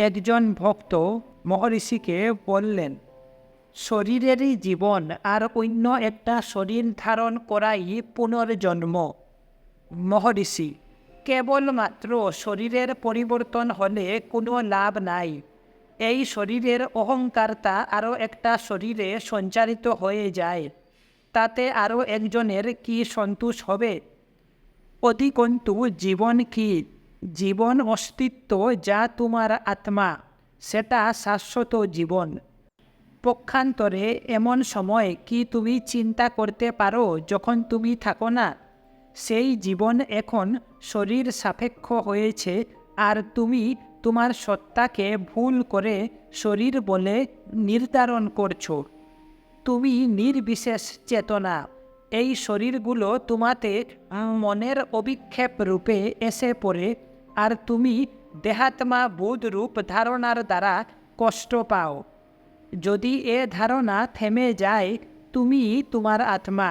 একজন ভক্ত মহর্ষিকে বললেন, শরীরেরই জীবন আর অন্য একটা শরীর ধারণ করাই পুনর্জন্ম। মহর্ষি, কেবলমাত্র শরীরের পরিবর্তন হলে কোনো লাভ নাই। এই শরীরের অহংকারতা আরও একটা শরীরে সঞ্চারিত হয়ে যায়। তাতে আরও একজনের কি সন্তোষ হবে? অধিকন্তু জীবন কি? জীবন অস্তিত্ব যা তোমার আত্মা, সেটা শাশ্বত জীবন। পক্ষান্তরে এমন সময় কি তুমি চিন্তা করতে পারো যখন তুমি থাকো না? সেই জীবন এখন শরীর সাপেক্ষ হয়েছে আর তুমি তোমার সত্তাকে ভুল করে শরীর বলে নির্ধারণ করছ। তুমি নির্বিশেষ চেতনা। এই শরীরগুলো তোমাতে মনের অভিক্ষেপ রূপে এসে পড়ে আর তুমি দেহাত্মা বোধ রূপ ধারণার দ্বারা কষ্ট পাও। যদি এ ধারণা থেমে যায় তুমি তোমার আত্মা।